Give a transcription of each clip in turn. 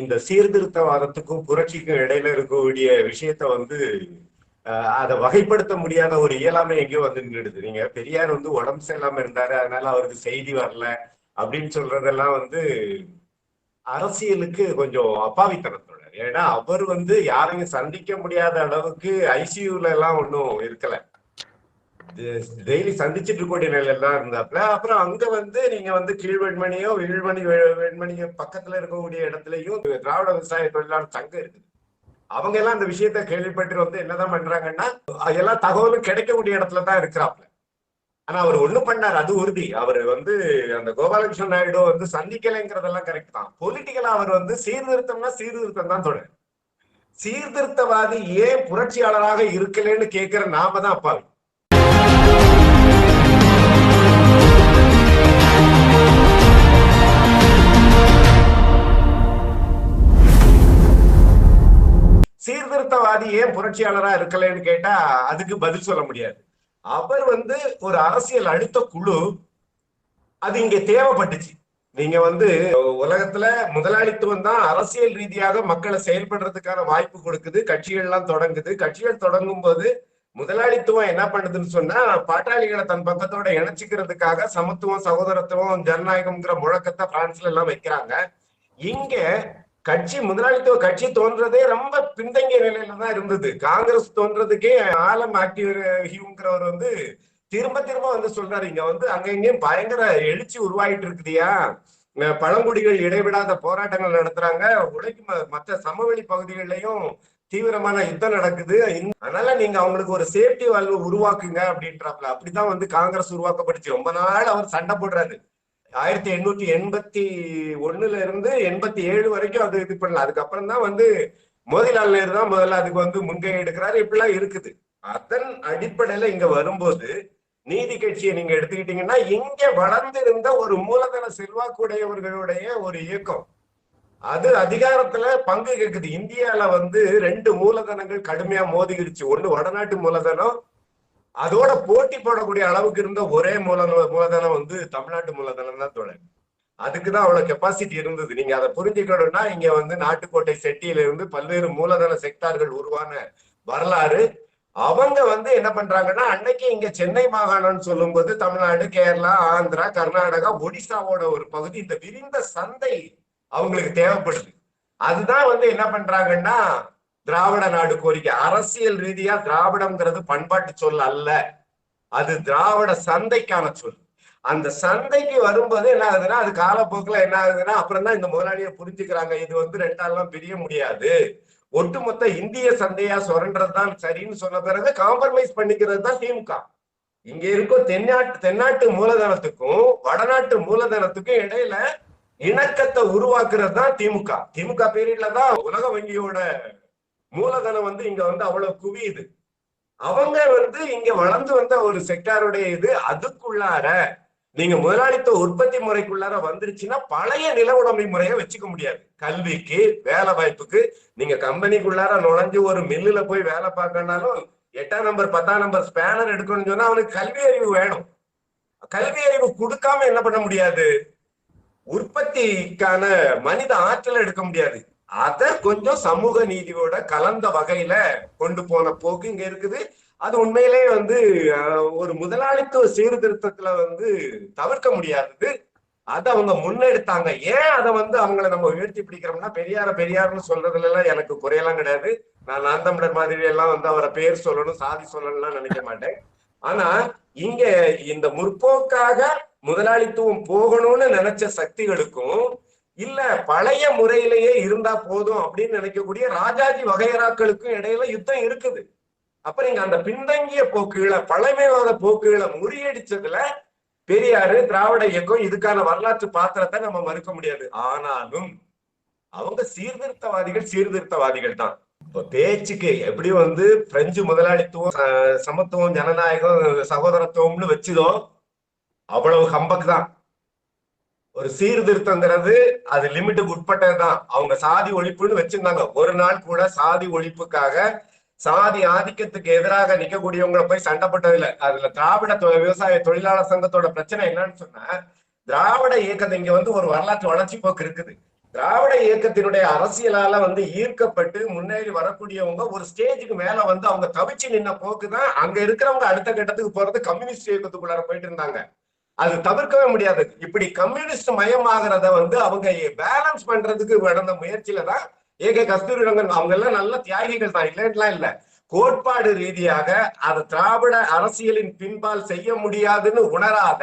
இந்த சீர்திருத்தவாதத்துக்கும் புரட்சிக்கும் இடையில இருக்கக்கூடிய விஷயத்த வந்து அதை வகைப்படுத்த முடியாத ஒரு இயலாமை எங்கேயோ வந்து நின்றுடுது. நீங்க பெரியார் வந்து உடம்பு சரியில்லாம இருந்தாரு அதனால அவருக்கு செய்தி வரல அப்படின்னு சொல்றதெல்லாம் வந்து அரசியலுக்கு கொஞ்சம் அப்பாவித்தனத்தோட. ஏன்னா அவர் வந்து யாரையும் சந்திக்க முடியாத அளவுக்கு ஐசியூல எல்லாம் ஒன்றும் இருக்கல. டெய்லி சந்திச்சுட்டு இருக்கக்கூடிய நிலையில தான் இருந்தாப்ல. அப்புறம் அங்க வந்து நீங்க வந்து கீழ்வெண்மணியோ வீழ்மணி வெண்மணியோ பக்கத்துல இருக்கக்கூடிய இடத்துலயும் திராவிட விவசாய தொழிலாளர் சங்கம் இருக்குது. அவங்க எல்லாம் அந்த விஷயத்த கேள்விப்பட்டு வந்து என்னதான் பண்றாங்கன்னா எல்லா தகவலும் கிடைக்கக்கூடிய இடத்துல தான் இருக்கிறாப்ல. ஆனா அவர் ஒண்ணு பண்ணார் அது உறுதி. அவர் வந்து அந்த கோபாலகிருஷ்ணன் நாயுடு வந்து சந்திக்கலைங்கிறதெல்லாம் கரெக்ட் தான். பொலிட்டிக்கலா அவர் வந்து சீர்திருத்தம்னா சீர்திருத்தம் தான் தொடர். சீர்திருத்தவாதி ஏன் புரட்சியாளராக இருக்கலன்னு கேட்கிற நாம தான் அப்பாவி. சீர்திருத்தவாதி ஏன் புரட்சியாளரா இருக்கலைன்னு கேட்டா அதுக்கு பதில் சொல்ல முடியாது. அவர் வந்து ஒரு அரசியல் அழுத்த குழு. அது இங்க தேவைப்பட்டுச்சு. நீங்க வந்து உலகத்துல முதலாளித்துவம் தான் அரசியல் ரீதியாக மக்களை செயல்படுறதுக்கான வாய்ப்பு கொடுக்குது கட்சிகள்லாம் தொடங்குது. கட்சிகள் தொடங்கும் போது முதலாளித்துவம் என்ன பண்ணுதுன்னு சொன்னா பாட்டாளிகளை தன் பக்கத்தோட இணைச்சிக்கிறதுக்காக சமத்துவம் சகோதரத்துவம் ஜனநாயகம்ங்கிற முழக்கத்தை பிரான்ஸ்ல எல்லாம் வைக்கிறாங்க. இங்க கட்சி முதலாளித்துவ கட்சி தோன்றதே ரொம்ப பின்தங்கிய நிலையில தான் இருந்தது. காங்கிரஸ் தோன்றதுக்கே ஆலம் ஆக்டிவ் ஹியூங்கிறவர் வந்து திரும்ப திரும்ப வந்து சொல்றாரு. இங்க வந்து அங்க இங்கேயும் பயங்கர எழுச்சி உருவாயிட்டு இருக்குதியா. அஹ் பழங்குடிகள் இடைவிடாத போராட்டங்கள் நடத்துறாங்க. உலக மற்ற சமவெளி பகுதிகளிலையும் தீவிரமான யுத்தம் நடக்குது. அதனால நீங்க அவங்களுக்கு ஒரு சேஃப்டி வால்வு உருவாக்குங்க அப்படின்றாப்ல. அப்படிதான் வந்து காங்கிரஸ் உருவாக்கப்பட்டுச்சு. ரொம்ப நாள் அவர் சண்டை போடுறாரு. ஆயிரத்தி எண்ணூத்தி எண்பத்தி ஒண்ணுல இருந்து எண்பத்தி ஏழு வரைக்கும் அது இது பண்ணல அதுக்கப்புறம் தான் வந்து மோதிலால் நேரு தான் முதல்ல அதுக்கு வந்து முன்கை எடுக்கிறாரு. இப்படிலாம் இருக்குது. அதன் அடிப்படையில இங்க வரும்போது நீதி கட்சியை நீங்க எடுத்துக்கிட்டீங்கன்னா இங்க வளர்ந்திருந்த ஒரு மூலதன செல்வாக்குடையவர்களுடைய ஒரு இயக்கம். அது அதிகாரத்துல பங்கு கேக்குது. இந்தியால வந்து ரெண்டு மூலதனங்கள் கடுமையா மோதிக்கிடுச்சு ஒண்ணு வடநாட்டு மூலதனம் அதோட போட்டி போடக்கூடிய அளவுக்கு இருந்த ஒரே மூல மூலதனம் வந்து தமிழ்நாட்டு மூலதனம் தான் தொடர் அதுக்குதான் அவ்வளவு கெப்பாசிட்டி இருந்தது. நீங்க அதை புரிஞ்சுக்கணும்னா இங்க வந்து நாட்டுக்கோட்டை செட்டியில இருந்து பல்வேறு மூலதன செக்டார்கள் உருவான வரலாறு. அவங்க வந்து என்ன பண்றாங்கன்னா அன்னைக்கு இங்க சென்னை மாகாணம்னு சொல்லும்போது தமிழ்நாடு கேரளா ஆந்திரா கர்நாடகா ஒடிசாவோட ஒரு பகுதி இந்த விரிந்த சந்தை அவங்களுக்கு தேவைப்படுது. அதுதான் வந்து என்ன பண்றாங்கன்னா திராவிட நாடு கோரிக்கை. அரசியல் ரீதியா திராவிடம்ங்கிறது பண்பாட்டு சொல் அல்ல. அது திராவிட சந்தைக்கான சொல். அந்த சந்தைக்கு வரும்போது என்ன ஆகுதுன்னா அது காலப்போக்கில் என்ன ஆகுதுன்னா அப்புறம் தான் இந்த முதலாளியை புரிஞ்சுக்கிறாங்க. இது வந்து ரெண்டாலாம் பிரிய முடியாது. ஒட்டுமொத்த இந்திய சந்தையா சுரண்டதுதான் சரின்னு சொன்ன பிறகு காம்ப்ரமைஸ் பண்ணிக்கிறது தான் திமுக. இங்க இருக்கும் தென்னாட்டு தென்னாட்டு மூலதனத்துக்கும் வடநாட்டு மூலதனத்துக்கும் இடையில இணக்கத்தை உருவாக்குறது தான் திமுக. திமுக பீரியட்ல தான் உலக வங்கியோட மூலதனம் வந்து இங்க வந்து அவ்வளவு குவியுது. அவங்க வந்து இங்க வளர்ந்து வந்த ஒரு செக்டாருடைய இது அதுக்குள்ளார நீங்க முதலாளித்துவ உற்பத்தி முறைக்குள்ளார வந்துருச்சுன்னா பழைய நில உடைமை முறையை வச்சுக்க முடியாது. கல்விக்கு வேலை வாய்ப்புக்கு நீங்க கம்பெனிக்குள்ளார நுழைஞ்சு ஒரு மில்லுல போய் வேலை பார்க்கணும்னாலும் எட்டாம் நம்பர் பத்தாம் நம்பர் ஸ்பேனர் எடுக்கணும்னு சொன்னா அவனுக்கு கல்வி அறிவு வேணும். கல்வி அறிவு கொடுக்காம என்ன பண்ண முடியாது? உற்பத்திக்கான மனித ஆற்றலை எடுக்க முடியாது. அத கொஞ்சம் சமூக நீதியோட கலந்த வகையில கொண்டு போன போக்கு இங்க இருக்குது. அது உண்மையிலே வந்து ஒரு முதலாளித்துவ சீர்திருத்தத்துல வந்து தவிர்க்க முடியாதது. அதை அவங்க முன்னெடுத்தாங்க. ஏன் அதை வந்து அவங்கள நம்ம உயர்த்தி பிடிக்கிறோம்னா பெரியார பெரியார்னு சொல்றதுல எல்லாம் எனக்கு குறையெல்லாம் கிடையாது. நான் நான் தமிழர் மாதிரி எல்லாம் வந்து அவரை பேர் சொல்லணும் சாதி சொல்லணும்லாம் நினைக்க மாட்டேன். ஆனா இங்க இந்த முற்போக்காக முதலாளித்துவம் போகணும்னு நினைச்ச சக்திகளுக்கும் இல்ல பழைய முறையிலேயே இருந்தா போதும் அப்படின்னு நினைக்கக்கூடிய ராஜாஜி வகையராக்களுக்கும் இடையில யுத்தம் இருக்குது. அப்ப நீங்க அந்த பின்தங்கிய போக்குகளை பழமைவாத போக்குகளை முறியடிச்சதுல பெரியாரு திராவிட இயக்கம் இதுக்கான வரலாற்று பாத்திரத்தை நம்ம மறுக்க முடியாது. ஆனாலும் அவங்க சீர்திருத்தவாதிகள் சீர்திருத்தவாதிகள் தான். இப்ப பேச்சுக்கு எப்படி வந்து பிரெஞ்சு முதலாளித்துவம் சமத்துவம் ஜனநாயகம் சகோதரத்துவம்னு வச்சுதோ அவ்வளவு கம்பக்கு தான். ஒரு சீர்திருத்தங்கிறது அது லிமிட்டுக்கு உட்பட்டதுதான். அவங்க சாதி ஒழிப்புன்னு வச்சிருந்தாங்க. ஒரு நாள் கூட சாதி ஒழிப்புக்காக சாதி ஆதிக்கத்துக்கு எதிராக நிக்கக்கூடியவங்களை போய் சண்டைப்பட்டதில்லை அதுல திராவிட தொ- விவசாய தொழிலாளர் சங்கத்தோட பிரச்சனை என்னன்னு சொன்னா திராவிட இயக்கத்தை இங்க வந்து ஒரு வரலாற்று வளர்ச்சி போக்கு இருக்குது. திராவிட இயக்கத்தினுடைய அரசியலால வந்து ஈர்க்கப்பட்டு முன்னேறி வரக்கூடியவங்க ஒரு ஸ்டேஜுக்கு மேல வந்து அவங்க தவிச்சு நின்ன போக்குதான் அங்க இருக்கிறவங்க அடுத்த கட்டத்துக்கு போறது கம்யூனிஸ்ட் இயக்கத்துக்குள்ளார போயிட்டு இருந்தாங்க. அது தவிர்க்கவே முடியாது. இப்படி கம்யூனிஸ்ட் மயமாகிறத வந்து அவங்க பேலன்ஸ் பண்றதுக்கு நடந்த முயற்சியில தான் ஏக கஸ்தூரி ரங்கன் அவங்க எல்லாம் நல்ல தியாகிகள் தான். இல்லைன்னா இல்ல. கோட்பாடு ரீதியாக அது திராவிட அரசியலின் பின்பால் செய்ய முடியாதுன்னு உணராத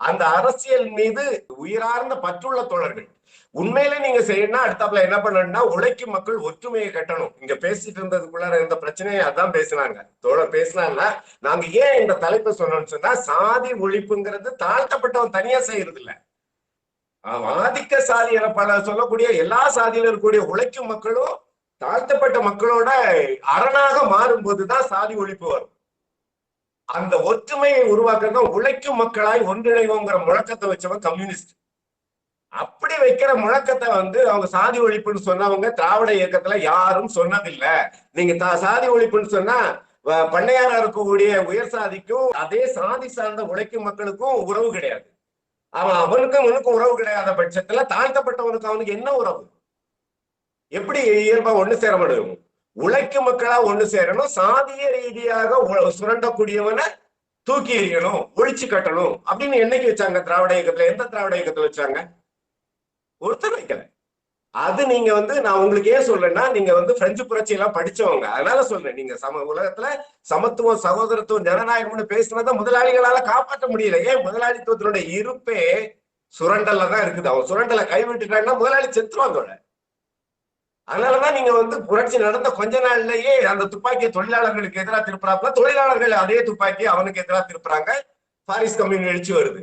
அந்த அரசியல் மீது உயிரார்ந்த பற்றுள்ள தோழர்கள். உண்மையில நீங்க செய்யணும்னா அடுத்தாப்புல என்ன பண்ணணும்னா உழைக்கும் மக்கள் ஒற்றுமையை கட்டணும். இங்க பேசிட்டு இருந்ததுக்குள்ளார இருந்த பிரச்சனையை அதான் பேசினாங்க. தோழர் பேசினாங்கன்னா நாங்க ஏன் இந்த தலைப்பை சொன்னோம்னு சொன்னா சாதி ஒழிப்புங்கிறது தாழ்த்தப்பட்டவன் தனியா செய்யறது இல்ல ஆதிக்க சாதி என பல சொல்லக்கூடிய எல்லா சாதியில இருக்கக்கூடிய உழைக்கும் மக்களும் தாழ்த்தப்பட்ட மக்களோட அரணாக மாறும்போதுதான் சாதி ஒழிப்பு வரும். அந்த ஒற்றுமையை உருவாக்குறது உழைக்கும் மக்களாய் ஒன்றிணைவோங்கிற முழக்கத்தை வச்சவன் கம்யூனிஸ்ட். அப்படி வைக்கிற முழக்கத்தை வந்து அவங்க சாதி ஒழிப்புன்னு சொன்னவங்க திராவிட இயக்கத்துல யாரும் சொன்னதில்லை. நீங்க தா- சாதி ஒழிப்புன்னு சொன்னா வ- பண்ணையாரா இருக்கக்கூடிய உயர் சாதிக்கும் அதே சாதி சார்ந்த உழைக்கும் மக்களுக்கும் உறவு கிடையாது. அவன் அவனுக்கும் இவனுக்கும் உறவு கிடையாத பட்சத்துல தாழ்த்தப்பட்டவனுக்கு அவனுக்கு என்ன உறவு? எப்படி இயல்பா ஒண்ணு சேர முடியும்? உழைக்கும் மக்களா ஒண்ணு சேரணும் சாதிய ரீதியாக சுரண்டக்கூடியவனை தூக்கி எறியணும் ஒழிச்சு கட்டணும் அப்படின்னு என்னைக்கு வச்சாங்க திராவிட இயக்கத்துல? எந்த திராவிட இயக்கத்துல வச்சாங்க? ஒருத்தர் வைக்கல அது நீங்க வந்து நான் உங்களுக்கு ஏன் சொல்றேன்னா நீங்க வந்து பிரெஞ்சு புரட்சி எல்லாம் படிச்சவங்க. அதனால சொல்றேன். நீங்க சம உலகத்துல சமத்துவம் சகோதரத்துவம் ஜனநாயகம்னு பேசுனத முதலாளிகளால காப்பாற்ற முடியல. ஏன்? முதலாளித்துவத்தினுடைய இருப்பே சுரண்டல்ல தான் இருக்குது. அவன் சுரண்டலை கைவிட்டுட்டான்னா முதலாளி செத்துருவாங்க அதனாலதான் நீங்க வந்து புரட்சி நடந்த கொஞ்ச நாள்லயே அந்த துப்பாக்கியை தொழிலாளர்களுக்கு எதிராக திருப்புறாப்புல தொழிலாளர்கள் அதே துப்பாக்கி அவனுக்கு எதிராக திருப்புறாங்க. பாரிஸ் கம்யூனி எழுச்சி வருது.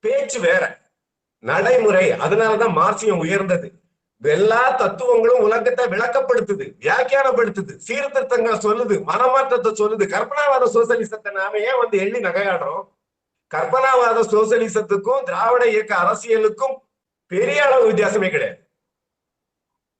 பேச்சு வேற. நடைமுறை அதனாலதான் மார்க்சியம் உயர்ந்தது. எல்லா தத்துவங்களும் உலகத்தை விளக்கப்படுத்துது வியாக்கியானப்படுத்துது. சீர்திருத்தங்கள் சொல்லுது மனமாற்றத்தை சொல்லுது. கற்பனாவாத சோசலிசத்தை நாம ஏன் வந்து எள்ளி நகையாடுறோம்? கற்பனாவாத சோசலிசத்துக்கும் திராவிட இயக்க அரசியலுக்கும் பெரிய அளவு வித்தியாசமே கிடையாது.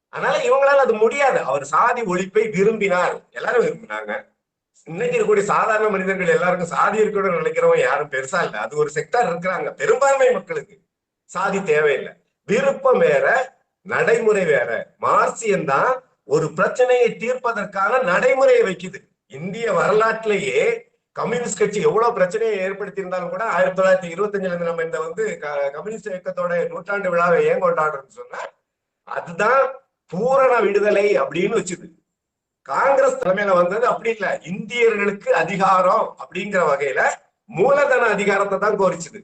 அதனால இவங்களால அது முடியாது. அவர் சாதி ஒழிப்பை விரும்பினார். எல்லாரும் விரும்பினாங்க. இன்னைக்கு இருக்கக்கூடிய சாதாரண மனிதர்கள் எல்லாருக்கும் சாதி இருக்கணும்னு நினைக்கிறவங்க யாரும் பெருசா இல்ல. அது ஒரு செக்டார் இருக்கிறாங்க. பெரும்பான்மை மக்களுக்கு. சாதி தேவையில்லை. விருப்பம் வேற நடைமுறை வேற. மார்சியம் தான் ஒரு பிரச்சனையை தீர்ப்பதற்கான நடைமுறையை வைக்குது. இந்திய வரலாற்றிலேயே கம்யூனிஸ்ட் கட்சி எவ்வளவு பிரச்சனையை ஏற்படுத்தி இருந்தாலும் கூட ஆயிரத்தி தொள்ளாயிரத்தி இருபத்தஞ்சுல இருந்து நம்ம இந்த வந்து க- கம்யூனிஸ்ட் இயக்கத்தோட நூற்றாண்டு விழாவை ஏன் கொண்டாடுறோம்னு சொன்னா அதுதான் பூரண விடுதலை அப்படின்னு வச்சுது. காங்கிரஸ் தலைமையில வந்தது அப்படி இல்ல. இந்தியர்களுக்கு அதிகாரம் அப்படிங்கிற வகையில மூலதன அதிகாரத்தை தான் கோரிச்சுது.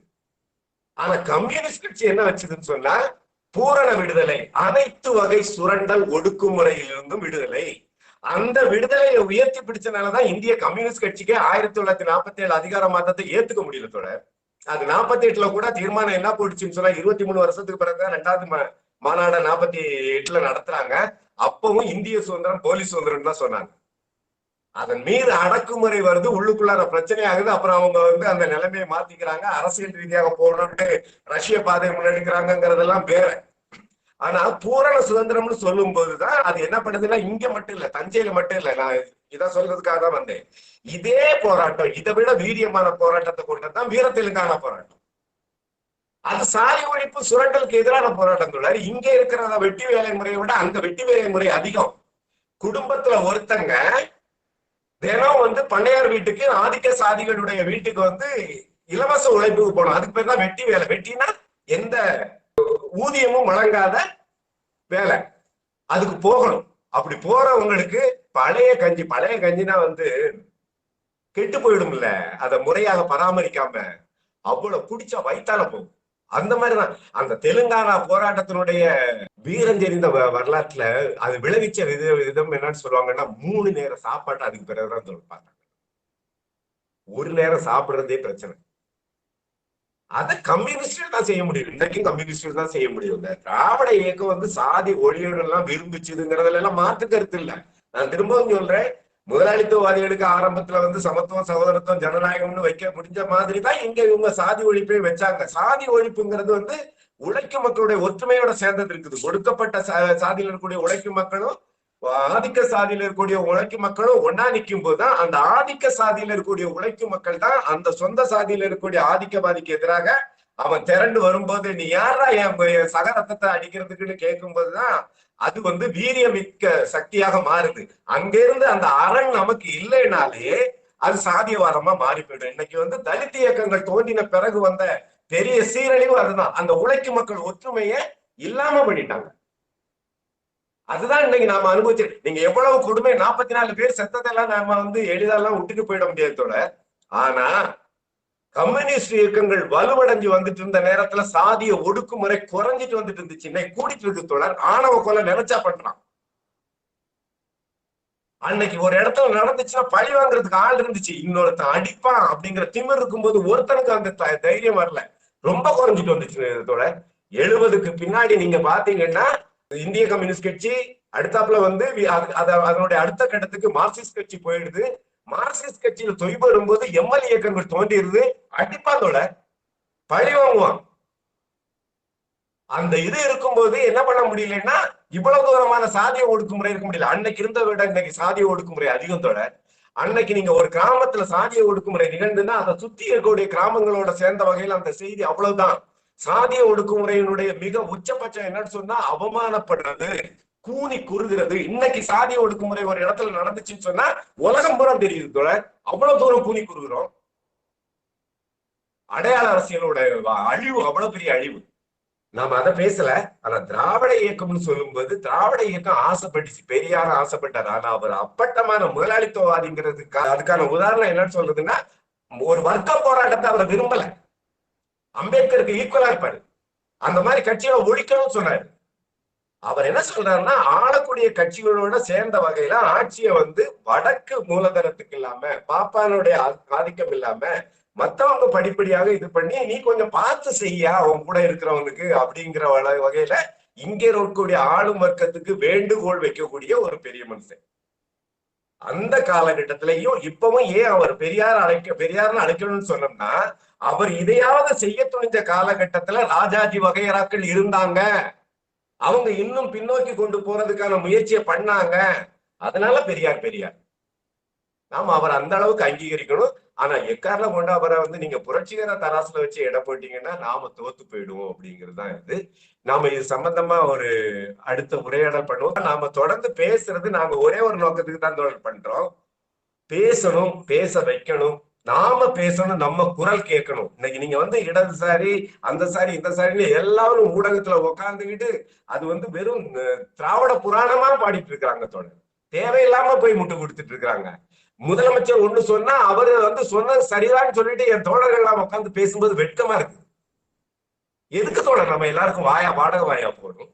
ஆனா கம்யூனிஸ்ட் கட்சி என்ன வச்சதுன்னு சொன்னா பூரண விடுதலை. அனைத்து வகை சுரண்டல் ஒடுக்குமுறையிலிருந்தும் விடுதலை. அந்த விடுதலையை உயர்த்தி பிடிச்சனாலதான் இந்திய கம்யூனிஸ்ட் கட்சிக்கு ஆயிரத்தி தொள்ளாயிரத்தி நாற்பத்தி ஏழு அதிகார மாற்றத்தை ஏத்துக்க முடியல தொடர் அது நாற்பத்தி எட்டுல கூட தீர்மானம் என்ன போட்டுச்சுன்னு சொன்னா இருபத்தி மூணு வருஷத்துக்கு பிறகுதான் ரெண்டாவது மா- மாநாட நாற்பத்தி எட்டுல நடத்துறாங்க. அப்பவும் இந்திய சுதந்திரம் போலீஸ் சுதந்திரம் தான் சொன்னாங்க. அதன் மீது அடக்குமுறை வருது உள்ளுக்குள்ளார பிரச்சனை ஆகுது அப்புறம் அவங்க வந்து அந்த நிலைமையை மாத்திக்கிறாங்க. அரசியல் ரீதியாக போகணும்னு ரஷ்ய பாதை முன்னெடுக்கிறாங்கிறதெல்லாம் வேற. ஆனா பூரண சுதந்திரம்னு சொல்லும் போதுதான் அது என்ன பண்ணுதுன்னா இங்க மட்டும் இல்ல தஞ்சையில மட்டும் இல்ல. நான் இத சொல்றதுக்காக தான் வந்தேன். இதே போராட்டம் இதை விட வீரியமான போராட்டத்தை கொண்டதான் வீர தெலுங்கானா போராட்டம். அது சாலை ஒழிப்பு சுரண்டலுக்கு எதிரான போராட்டம் சொல்றாரு இங்க இருக்கிற வெட்டி வேலை முறையை விட அங்க வெட்டி வேலை முறை அதிகம். குடும்பத்துல ஒருத்தங்க தினம் வந்து பண்ணையார் வீட்டுக்கு ஆதிக்க சாதிகளுடைய வீட்டுக்கு வந்து இலவச உழைப்புக்கு போகணும் அதுக்கு பேர் தான் வெட்டி வேலை. வெட்டினா எந்த ஊதியமும் வழங்காத வேலை. அதுக்கு போகணும். அப்படி போறவங்களுக்கு பழைய கஞ்சி பழைய கஞ்சினா வந்து கெட்டு போயிடும்ல. அதை முறையாக பராமரிக்காம அவ்வளவு குடிச்சா வயிற்றால போகும். அந்த மாதிரிதான். அந்த தெலுங்கானா போராட்டத்தினுடைய வீரம் தெரிந்த வ- வரலாற்றுல அது விளைவிச்ச வித விதம் என்னன்னு சொல்லுவாங்கன்னா மூணு நேரம் சாப்பாட்டு அதுக்கு பிறகுதான் தொடுப்பாங்க ஒரு நேரம் சாப்பிடுறதே பிரச்சனை. அதை கம்யூனிஸ்டில் தான் செய்ய முடியும். இன்றைக்கும் கம்யூனிஸ்டில் தான் செய்ய முடியும். இந்த திராவிட இயக்கம் வந்து சாதி ஒழியணும் எல்லாம் விரும்பிச்சுதுங்கிறதுல எல்லாம் மாற்று கருத்து இல்ல. நான் திரும்பவும் சொல்றேன் முதலாளித்துவவாதிகளுக்கு ஆரம்பத்துல வந்து சமத்துவம் சகோதரத்துவம் ஜனநாயகம்னு வைக்க முடிஞ்ச மாதிரி தான் இங்க இவங்க சாதி ஒழிப்பை வச்சாங்க. சாதி ஒழிப்புங்கிறது வந்து உழைக்கும் மக்களுடைய ஒற்றுமையோட சேர்ந்தது இருக்குது. ஒடுக்கப்பட்ட சா- இருக்கக்கூடிய உழைக்கும் மக்களும் ஆதிக்க சாதியில் இருக்கக்கூடிய உழைக்கும் மக்களும் ஒன்னா நிற்கும் போதுதான் அந்த ஆதிக்க சாதியில் இருக்கக்கூடிய உழைக்கும் மக்கள் தான் அந்த சொந்த சாதியில் இருக்கக்கூடிய ஆதிக்கவாதிக்கு எதிராக அவன் திரண்டு வரும்போது நீ யாரா என் சக ரத்தத்தை அடிக்கிறதுக்குன்னு கேட்கும்போதுதான் அது வந்து வீரியமிக்க சக்தியாக மாறுது. அங்கிருந்து அந்த அரண் நமக்கு இல்லைனாலே அது சாதியவாதமா மாறி போயிடும் இன்னைக்கு வந்து தலித் இயக்கங்கள் தோன்றின பிறகு வந்த பெரிய சீரழிவு அதுதான். அந்த உழைக்கும் மக்கள் ஒற்றுமையை இல்லாம பண்ணிட்டாங்க. அதுதான் இன்னைக்கு நாம அனுபவிச்சு நீங்க எவ்வளவு கொடுமை நாற்பத்தி நாலு பேர் செத்ததெல்லாம் நாம வந்து எளிதெல்லாம் விட்டுட்டு போயிட முடியாதோட ஆனா கம்யூனிஸ்ட் இயக்கங்கள் வலுவடைஞ்சு வந்துட்டு இருந்த நேரத்துல சாதிய ஒடுக்குமுறை குறைஞ்சிட்டு வந்துட்டு இருந்துச்சு. இன்னைக்கு கூடிட்டு இருக்கு தொடர் ஆணவ கொலை நினைச்சா பண்றான் அன்னைக்கு ஒரு இடத்துல நடந்துச்சுன்னா பழி வாங்குறதுக்கு ஆள் இருந்துச்சு. இன்னொருத்தன் அடிப்பான் அப்படிங்கிற திமிர் இருக்கும்போது ஒருத்தனுக்கு அந்த த- தைரியம் வரல. ரொம்ப குறைஞ்சிட்டு வந்துச்சு இதோட எழுபதுக்கு பின்னாடி நீங்க பாத்தீங்கன்னா இந்திய கம்யூனிஸ்ட் கட்சி அடுத்தாப்புல வந்து அது- அதனுடைய அடுத்த கட்டத்துக்கு மார்க்சிஸ்ட் கட்சி போயிடுது. மார்க்சிஸ்ட் கட்சியில தொய்வு வரும்போது எம்எல் இயக்கங்கள் தோன்றிடுது அடிப்பாந்தோட பழி வாங்குவான் அந்த இது இருக்கும்போது என்ன பண்ண முடியலன்னா இவ்வளவு தூரமான சாதிய ஒடுக்குமுறை இருக்க முடியல. அன்னைக்கு இருந்த விட இன்னைக்கு சாதிய ஒடுக்குமுறை அதிகத்தோட அன்னைக்கு நீங்க ஒரு கிராமத்துல சாதிய ஒடுக்குமுறை நிகழ்ந்துன்னா அதை சுத்தி இருக்கக்கூடிய கிராமங்களோட சேர்ந்த வகையில் அந்த செய்தி அவ்வளவுதான். சாதிய ஒடுக்குமுறையினுடைய மிக உச்சபட்சம் என்னன்னு சொன்னா அவமானப்படுறது. கூனி குறுகிறது. இன்னைக்கு சாதிய ஒடுக்குமுறை ஒரு இடத்துல நடந்துச்சுன்னு சொன்னா உலகம் பூரா தெரியுது தோழர் அவ்வளவு தூரம் கூனி குறுகிறோம். அடையாள அரசியலோட அழிவு அவ்வளவு பெரிய அழிவு. நாம அதை பேசல. ஆனா திராவிட இயக்கம்னு சொல்லும்போது திராவிட இயக்கம் ஆசைப்பட்டுச்சு. பெரியார ஆசைப்பட்டார். ஆனா அவர் அப்பட்டமான முதலாளித்துவவாதிங்கிறதுக்கு அதுக்கான உதாரணம் என்னன்னு சொல்றதுன்னா ஒரு வர்க்க போராட்டத்தை அவர் விரும்பல. அம்பேத்கருக்கு ஈக்குவலா இருப்பாரு. அந்த மாதிரி கட்சியை ஒழிக்கணும்னு சொன்னாரு. அவர் என்ன சொல்றாருன்னா ஆளக்கூடிய கட்சிகளோட சேர்ந்த வகையில ஆட்சியை வந்து வடக்கு மூலதனத்துக்கு இல்லாம பாப்பானுடைய ஆதிக்கம் இல்லாம மத்தவங்க படிப்படியாக இது பண்ணி நீ கொஞ்சம் பார்த்து செய்யா அவன் கூட இருக்கிறவனுக்கு அப்படிங்கிற வகையில இங்க இருக்கக்கூடிய ஆளும் வர்க்கத்துக்கு வேண்டுகோள் வைக்கக்கூடிய ஒரு பெரிய மனுஷன். அந்த காலகட்டத்திலையும் இப்பவும் ஏன் அவர் பெரியார் அழைக்க பெரியார்னு அழைக்கணும்னு சொன்னோம்னா அவர் இதையாவது செய்ய துணிஞ்ச காலகட்டத்துல ராஜாஜி வகையராக்கள் இருந்தாங்க. அவங்க இன்னும் பின்னோக்கி கொண்டு போறதுக்கான முயற்சியை பண்ணாங்க. அதனால பெரியார் பெரியார். நாம அவர் அந்த அளவுக்கு அங்கீகரிக்கணும். ஆனா எக்காரணம் கொண்டு அவரை வந்து நீங்க புரட்சிகர தராசுல வச்சு இட போட்டீங்கன்னா நாம தோத்து போயிடுவோம் அப்படிங்கிறது தான் இது. நாம இது சம்பந்தமா ஒரு அடுத்த உரையாடல் பண்ணுவோம். நாம தொடர்ந்து பேசுறது நாங்க ஒரே ஒரு நோக்கத்துக்கு தான் தொடர் பண்றோம். பேசணும் பேச வைக்கணும். நாம பேசணும் நம்ம குரல் கேட்கணும். இன்னைக்கு நீங்க வந்து இடதுசாரி அந்த சாரி இந்த சாரின்னு எல்லாரும் ஊடகத்துல உக்காந்துக்கிட்டு அது வந்து வெறும் திராவிட புராணமா பாடிட்டு இருக்கிறாங்க தொடர் தேவையில்லாம போய் முட்டு கொடுத்துட்டு இருக்கிறாங்க. முதலமைச்சர் ஒண்ணு சொன்னா அவரு வந்து சொன்னது சரிதான்னு சொல்லிட்டு என் தோழர்கள் எல்லாம் உட்காந்து பேசும்போது வெட்கமா இருக்கு எதுக்கு தோழர் நம்ம எல்லாருக்கும் வாயா வாடகை வாயா போடணும்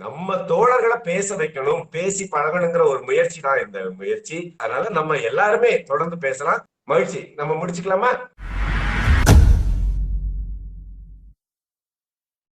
நம்ம தோழர்களை பேச வைக்கணும் பேசி பழகணுங்கிற ஒரு முயற்சி தான் இந்த முயற்சி. அதனால நம்ம எல்லாருமே தொடர்ந்து பேசலாம். மகிழ்ச்சி. நம்ம முடிச்சுக்கலாமா?